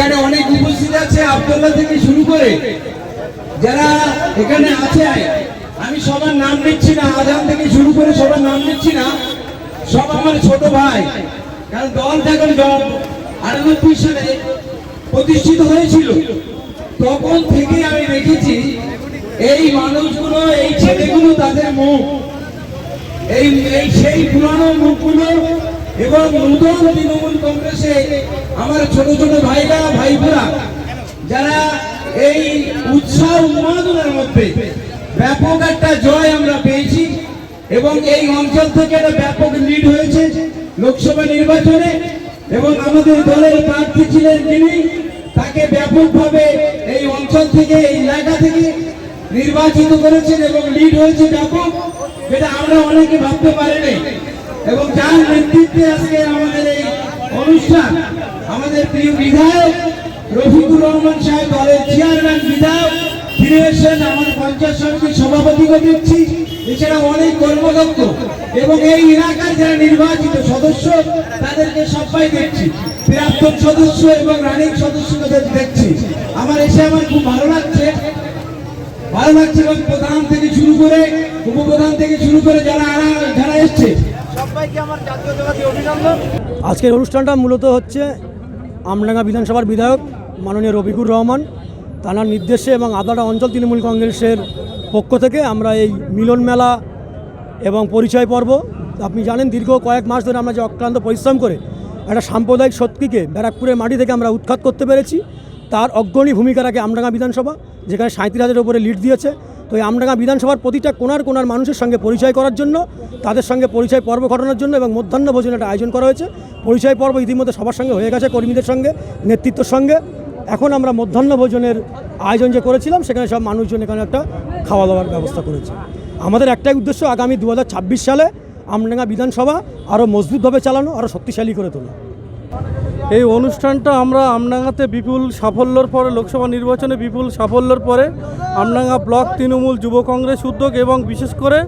এখানে অনেক উপস্থিত আছে আবদুল্লাহ থেকে শুরু করে যারা এখানে আছে। আমি সবার নাম নিচ্ছি না, আজান থেকে শুরু করে সবার নাম নিচ্ছি না, সব আমার ছোট ভাই। কারণ দল যখন দল আটানব্বই সালে প্রতিষ্ঠিত হয়েছিল। তখন থেকে আমি দেখেছি এই মানুষগুলো, এই ছেলেগুলো তাদের মুখ। এই এই সেই পুরানো মুখগুলো এবং নূতন তৃণমূল কংগ্রেসে আমার ছোট ছোট ভাইরা, ভাইবোরা, যারা এই উৎসাহ উন্মাদনের মধ্যে ব্যাপক একটা জয় আমরা পেয়েছি এবং এই অঞ্চল থেকে একটা ব্যাপক লিড হয়েছে লোকসভা নির্বাচনে এবং আমাদের দলের প্রার্থী ছিলেন যিনি তাকে ব্যাপকভাবে এই অঞ্চল থেকে, এই এলাকা থেকে নির্বাচিত করেছেন এবং লিড হয়েছে ব্যাপক। যেটা আমরা অনেকে ভাবতে পারিনি। এবং যার নেতৃত্বে আজকে আমাদের এই অনুষ্ঠান, আমাদের প্রিয় বিধায়ক রফিকুর রহমান সাহেব, দলের চেয়ারম্যান বিধায়ক ফিরে আমাদের পঞ্চায়েত সমিতির সভাপতিকে দেখছি এছাড়া অনেক কর্মদক্ষ এবং এই এলাকার যারা নির্বাচিত সদস্য, তাদেরকে সবাই দেখছি। প্রাক্তন সদস্য এবং রানিং সদস্যদের দেখছি। আমার এসে আমার খুব ভালো লাগছে। ভালো লাগছে এবং প্রধান থেকে শুরু করে, উপপ্রধান থেকে শুরু করে যারা আরা- যারা এসছে সবাইকে আমার জাতীয়তাবাদী অভিনন্দন আজকের অনুষ্ঠানটা মূলত হচ্ছে আমডাঙ্গা বিধানসভার বিধায়ক মাননীয় রফিকুর রহমান। তানার নির্দেশে এবং আদাটা অঞ্চল তৃণমূল কংগ্রেসের পক্ষ থেকে আমরা এই মিলন মেলা এবং পরিচয় পর্ব, আপনি জানেন দীর্ঘ কয়েক মাস ধরে আমরা যে অক্লান্ত পরিশ্রম করে একটা সাম্প্রদায়িক শক্তিকে ব্যারাকপুরের মাটি থেকে আমরা উৎখাত করতে পেরেছি। তার অগ্রণী ভূমিকা রাখে আমডাঙ্গা বিধানসভা, যেখানে সাঁত্রিশ হাজারের উপরে লিড দিয়েছে। তো এই আমডাঙ্গা বিধানসভার প্রতিটা কোনার কোনার মানুষের সঙ্গে পরিচয় করার জন্য, তাদের সঙ্গে পরিচয় পর্ব ঘটানোর জন্য এবং মধ্যাহ্ন ভোজন একটা আয়োজন করা হয়েছে। পরিচয় পর্ব ইতিমধ্যে সবার সঙ্গে হয়ে গেছে, কর্মীদের সঙ্গে, নেতৃত্বের সঙ্গে। এখন আমরা মধ্যাহ্ন ভোজনের আয়োজন যে করেছিলাম, সেখানে সব মানুষজন এখানে একটা খাওয়া দাওয়ার ব্যবস্থা করেছে। আমাদের একটাই উদ্দেশ্য আগামী দু হাজার ছাব্বিশ সালে আমডাঙ্গা বিধানসভা আরও মজবুতভাবে চালানো আরও শক্তিশালী করে তোলা। এই অনুষ্ঠানটা আমরা আমডাঙ্গাতে বিপুল সাফল্যর পরে, লোকসভা নির্বাচনে বিপুল সাফল্যর পরে আমডাঙ্গা ব্লক তৃণমূল যুব কংগ্রেস উদ্যোগ এবং বিশেষ করে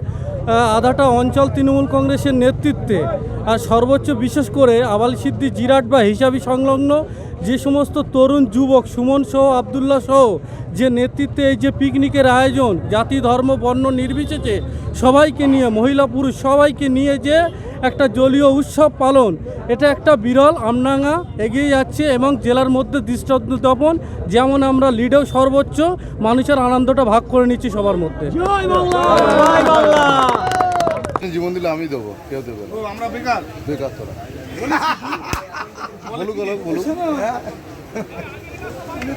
আধাটা অঞ্চল তৃণমূল কংগ্রেসের নেতৃত্বে আর সর্বোচ্চ বিশেষ করে আবাল সিদ্দি জিরাট বা হিসাবি সংলগ্ন যে সমস্ত তরুণ যুবক সুমন সহ, আবদুল্লাহ সহ যে নেতৃত্বে এই যে পিকনিকের আয়োজন, জাতি, ধর্ম, বর্ণ নির্বিশেষে সবাইকে নিয়ে, মহিলা, পুরুষ সবাইকে নিয়ে যে একটা জলীয় উৎসব পালন। এটা একটা বিরল আমনাঙ্গা এগিয়ে যাচ্ছে এবং জেলার মধ্যে দৃষ্টান্তপন যেমন আমরা লিডেও সর্বোচ্চ মানুষের আনন্দটা ভাগ করে নিচ্ছি সবার মধ্যে। জীবন দিলে আমি দেবো কেউ দেবে আমরা বেকার? বেকার তোরা বলুক বলুক বলুক।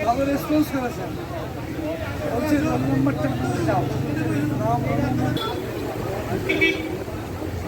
ভালো রেসপন্স করেছেন। বলছি রোল নাম্বারটা দাও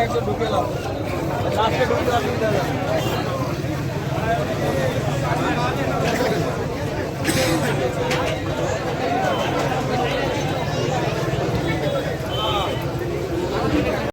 একটু ঢুকে নাও লাস্টে ঢুকে